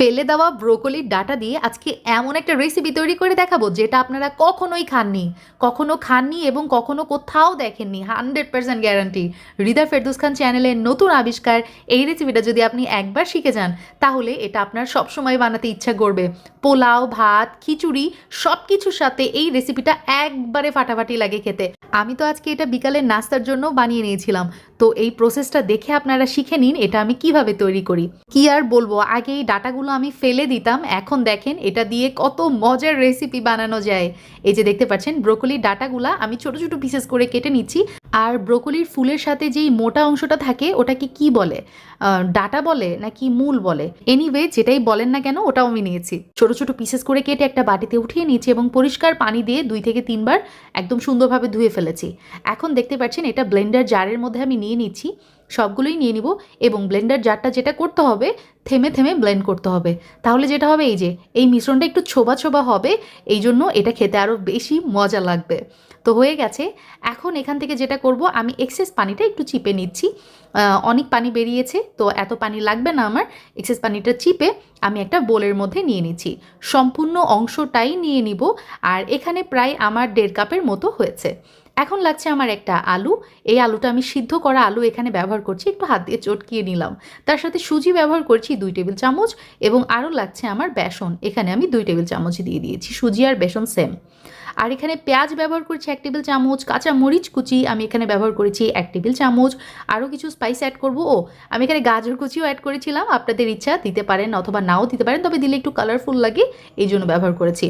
ফেলে দেওয়া ব্রোকলির ডাটা দিয়ে আজকে এমন একটা রেসিপি তৈরি করে দেখাবো, যেটা আপনারা কখনোই খাননি। কখনো খাননি এবং কখনো কোথাও দেখেননি। Hundred percent guarantee Hridoy Ferdous Khan চ্যানেলের নতুন আবিষ্কার। এই রেসিপিটা যদি আপনি একবার শিখে যান, তাহলে এটা আপনার সবসময় বানাতে ইচ্ছা করবে। পোলাও, ভাত, খিচুড়ি সব কিছুর সাথে এই রেসিপিটা একবারে ফাটাফাটি লাগে খেতে। আমি তো আজকে এটা বিকালের নাস্তার জন্য বানিয়ে নিয়েছিলাম। তো এই প্রসেসটা দেখে আপনারা শিখে নিন, এটা আমি কীভাবে তৈরি করি। কি আর বলব, আগে এই ডাটাগুলো আমি ফেলে দিতাম। এখন দেখেন এটা দিয়ে কত মজার রেসিপি বানানো যায়। এই যে দেখতে পাচ্ছেন, ব্রোকলির ডাটাগুলা আমি ছোট ছোট পিসেস করে কেটে নিচ্ছি। আর ব্রোকলির ফুলের সাথে যেই মোটা অংশটা থাকে, ওটাকে কি বলে? ডাটা বলে নাকি মূল বলে? এনিওয়ে যেটাই বলেন না কেন, ওটাও আমি নিয়েছি। ছোট ছোট পিসেস করে কেটে একটা বাটিতে উঠিয়ে নিয়েছি এবং পরিষ্কার পানি দিয়ে দুই থেকে তিনবার একদম সুন্দরভাবে ধুয়ে ফেলেছি। এখন দেখতে পাচ্ছেন, এটা ব্লেন্ডার জারের মধ্যে আমি নিয়ে নিচ্ছি। সবগুলোই নিয়ে নিব এবং ব্লেন্ডার জারটা যেটা করতে হবে, থেমে থেমে ব্লেন্ড করতে হবে। তাহলে যেটা হবে এই যে, এই মিশ্রণটা একটু ছোবা ছোবা হবে, এই জন্য এটা খেতে আরও বেশি মজা লাগবে। তো হয়ে গেছে। এখন এখান থেকে যেটা করব, আমি এক্সেস পানিটা একটু চিপে নিচ্ছি। অনেক পানি বেরিয়েছে, তো এত পানি লাগবে না আমার। এক্সেস পানিটা চিপে আমি একটা বোলের মধ্যে নিয়ে নিচ্ছি। সম্পূর্ণ অংশটাই নিয়ে নিব, আর এখানে প্রায় আমার দেড় কাপের মতো হয়েছে। এখন লাগছে আমার একটা আলু। এই আলুটা আমি সিদ্ধ করা আলু এখানে ব্যবহার করছি। একটু হাত দিয়ে চটকিয়ে নিলাম। তার সাথে সুজি ব্যবহার করছি দুই টেবিল চামচ এবং আরও লাগছে আমার বেসন। এখানে আমি দুই টেবিল চামচ দিয়ে দিয়েছি। সুজি আর বেসন সেম আর এখানে পেঁয়াজ ব্যবহার করছি এক টেবিল চামচ, কাঁচা মরিচ কুচি আমি এখানে ব্যবহার করেছি এক টেবিল চামচ, আরও কিছু স্পাইস অ্যাড করব। ও, আমি এখানে গাজর কুচিও অ্যাড করেছিলাম, আপনাদের ইচ্ছা দিতে পারেন অথবা নাও দিতে পারেন, তবে দিলে একটু কালারফুল লাগে, এই জন্য ব্যবহার করেছি।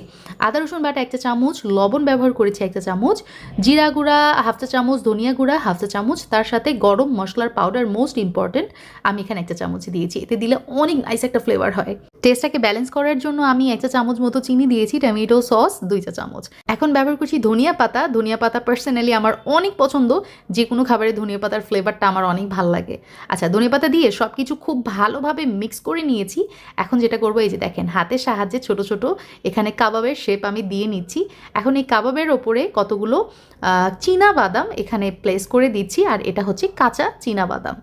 আদা, রসুন বাটা একটা চামচ, লবণ ব্যবহার করেছি একটা চামচ, জিরা গুঁড়া হাফ চা চামচ, ধনিয়া গুঁড়া হাফ চা চামচ, তার সাথে গরম মশলার পাউডার মোস্ট ইম্পর্টেন্ট আমি এখানে একটা চামচ দিয়েছি, এতে দিলে অনেক নাইস একটা ফ্লেভার হয়। টেস্টটাকে ব্যালেন্স করার জন্য আমি একটা চামচ মতো চিনি দিয়েছি, টমেটো সস, দুই চা চামচ। এখন ব্যবহার করছি ধনিয়া পাতা। ধনিয়া পাতা পার্সোনালি আমার অনেক পছন্দ। যে কোনো খাবারে ধনিয়া পাতার ফ্লেভারটা আমার অনেক ভালো লাগে। আচ্ছা ধনিয়া পাতা দিয়ে সব কিছু খুব ভালোভাবে মিক্স করে নিয়েছি। এখন যেটা করব, এই যে দেখেন, হাতের সাহায্যে ছোট ছোট এখানে কাবাবের শেপ আমি দিয়ে নিচ্ছি। এখন এই কাবাবের ওপরে কতগুলো চীনা বাদাম এখানে প্লেস করে দিচ্ছি, আর এটা হচ্ছে কাঁচা চীনা বাদাম।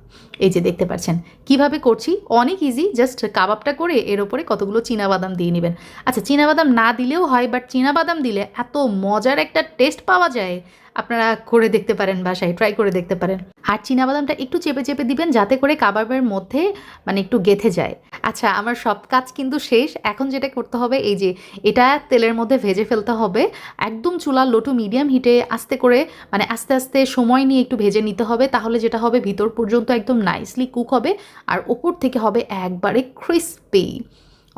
এই যে দেখতে পাচ্ছেন, কীভাবে করছি? অনেক ইজি জাস্ট কাবাবটা করে এর ওপরে কতগুলো চীনা বাদাম দিয়ে নেবেন। আচ্ছা চীনা বাদাম না দিলেও হয় বাট চীনা বাদাম দিলে এত মজার একটা টেস্ট পাওয়া যায়। আপনারা করে দেখতে পারেন, বাসায় ট্রাই করে দেখতে পারেন। আর বাদামটা একটু চেপে চেপে দিবেন যাতে করে কাবাবের মধ্যে মানে একটু গেথে যায়। আচ্ছা আমার সব কাজ কিন্তু শেষ। এখন যেটা করতে হবে, এই যে এটা তেলের মধ্যে ভেজে ফেলতে হবে। একদম চুলা লোটু মিডিয়াম হিটে আস্তে করে মানে আস্তে আস্তে সময় নিয়ে একটু ভেজে নিতে হবে। তাহলে যেটা হবে, ভিতর পর্যন্ত একদম নাইসলি কুক হবে। আর ওপর থেকে হবে একবারে ক্রিস্পি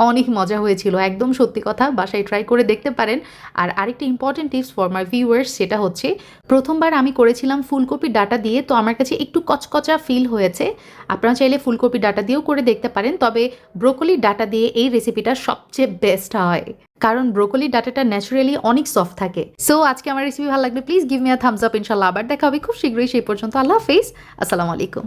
অনেক মজা হয়েছিল। একদম সত্যি কথা, বাসায় ট্রাই করে দেখতে পারেন। আর আরেকটা important tips for my viewers সেটা হচ্ছে, প্রথমবার আমি করেছিলাম ফুলকপি ডাটা দিয়ে, তো আমার কাছে একটু কচকচা ফিল হয়েছে। আপনারা চাইলে ফুলকপি ডাটা দিয়েও করে দেখতে পারেন, তবে ব্রোকলি ডাটা দিয়ে এই রেসিপিটা সবচেয়ে বেস্ট হয়। কারণ ব্রোকলি ডাটাটা ন্যাচারালি অনেক সফট থাকে। সো আজকে আমার রেসিপি ভালো লাগবে please give me a thumbs up ইনশাল্লাহ আবার দেখা হবে খুব শীঘ্রই, সেই পর্যন্ত আল্লাহ হাফিজ। আসসালামু আলাইকুম।